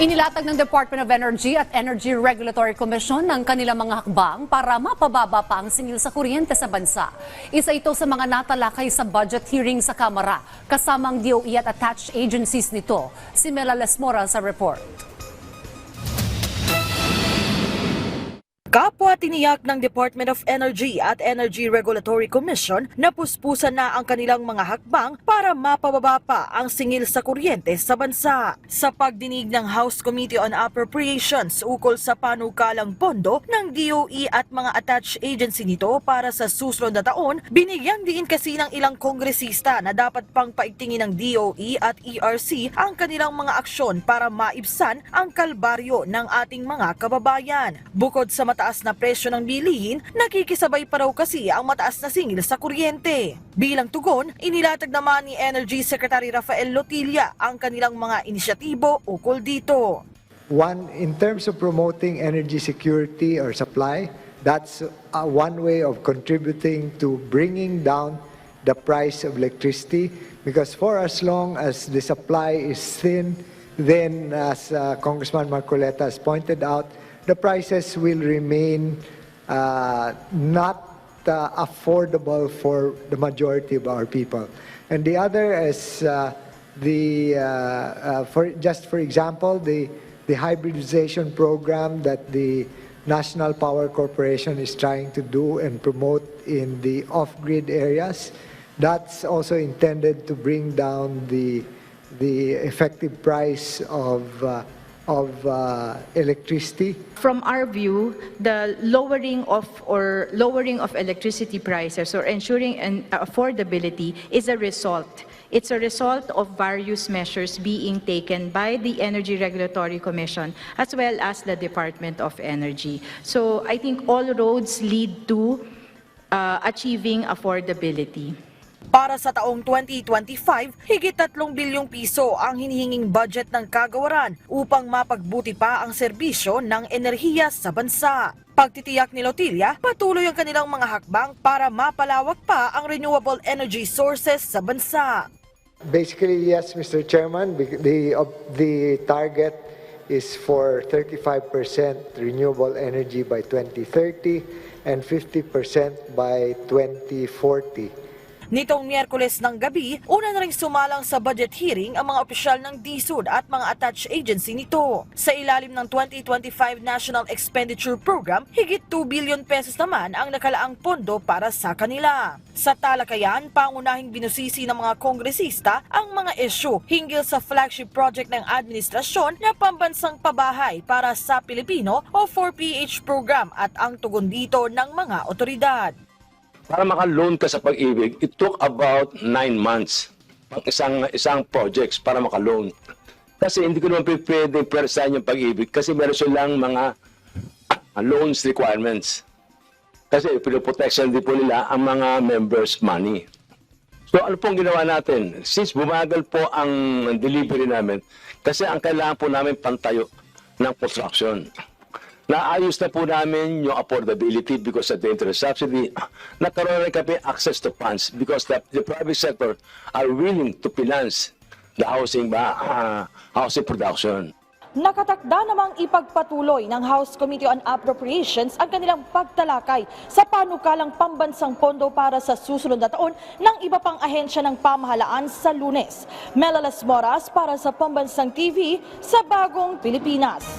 Inilatag ng Department of Energy at Energy Regulatory Commission ng kanilang mga hakbang para mapababa pa ang singil sa kuryente sa bansa. Isa ito sa mga natalakay sa budget hearing sa Kamara, kasama ang DOE at attached agencies nito. Si Mela Lesmora sa report. Kapwa tiniyak ng Department of Energy at Energy Regulatory Commission na puspusan na ang kanilang mga hakbang para mapababa pa ang singil sa kuryente sa bansa. Sa pagdinig ng House Committee on Appropriations ukol sa panukalang pondo ng DOE at mga attached agency nito para sa susunod na taon, binigyang diin kasi ng ilang kongresista na dapat pang paigtingin ng DOE at ERC ang kanilang mga aksyon para maibsan ang kalbaryo ng ating mga kababayan. Bukod sa mataas na presyo ng bilihin, nakikisabay pa raw kasi ang mataas na singil sa kuryente. Bilang tugon, inilatag naman ni Energy Secretary Rafael Lotilla ang kanilang mga inisyatibo ukol dito. One, in terms of promoting energy security or supply, that's uh, one way of contributing to bringing down the price of electricity. Because for as long as the supply is thin, then as uh, Congressman Marcoleta has pointed out, the prices will remain uh, not uh, affordable for the majority of our people. And the other is uh, the, uh, uh, for, just for example, the, the hybridization program that the National Power Corporation is trying to do and promote in the off-grid areas. That's also intended to bring down the, the effective price of, uh, of uh, electricity. From our view, the lowering of or lowering of electricity prices or ensuring an affordability is a result. It's a result of various measures being taken by the Energy Regulatory Commission as well as the Department of Energy. So I think all roads lead to uh, achieving affordability. Para sa taong 2025, higit 3 bilyong piso ang hinihinging budget ng kagawaran upang mapagbuti pa ang serbisyo ng enerhiya sa bansa. Pagtitiyak ni Lotilla, patuloy ang kanilang mga hakbang para mapalawak pa ang renewable energy sources sa bansa. Basically, yes, Mr. Chairman, the, the target is for 35% renewable energy by 2030 and 50% by 2040. Nitong Miyerkules ng gabi, una na rin sumalang sa budget hearing ang mga opisyal ng DSUD at mga attached agency nito. Sa ilalim ng 2025 National Expenditure Program, higit 2 billion pesos naman ang nakalaang pondo para sa kanila. Sa talakayan, pangunahing binusisi ng mga kongresista ang mga issue hinggil sa flagship project ng administrasyon na pambansang pabahay para sa Pilipino o 4PH program at ang tugon dito ng mga otoridad. Para maka-loan ka sa pag-ibig, it took about nine months ang isang isang projects para maka-loan. Kasi hindi ko naman pe- pwedeng pwersahan yung pag-ibig kasi meron silang mga ah, loans requirements. Kasi pinoprotection din po nila ang mga members' money. So ano pong ginawa natin? Since bumagal po ang delivery namin, kasi ang kailangan po namin pantayo ng construction. Naayos na po namin yung affordability because of the interest subsidy. Nagkaroon rin kami access to funds because the, the private sector are willing to finance the housing ah, housing production. Nakatakda namang ipagpatuloy ng House Committee on Appropriations ang kanilang pagtalakay sa panukalang pambansang pondo para sa susunod na taon ng iba pang ahensya ng pamahalaan sa lunes. Melalas Moras para sa Pambansang TV sa Bagong Pilipinas.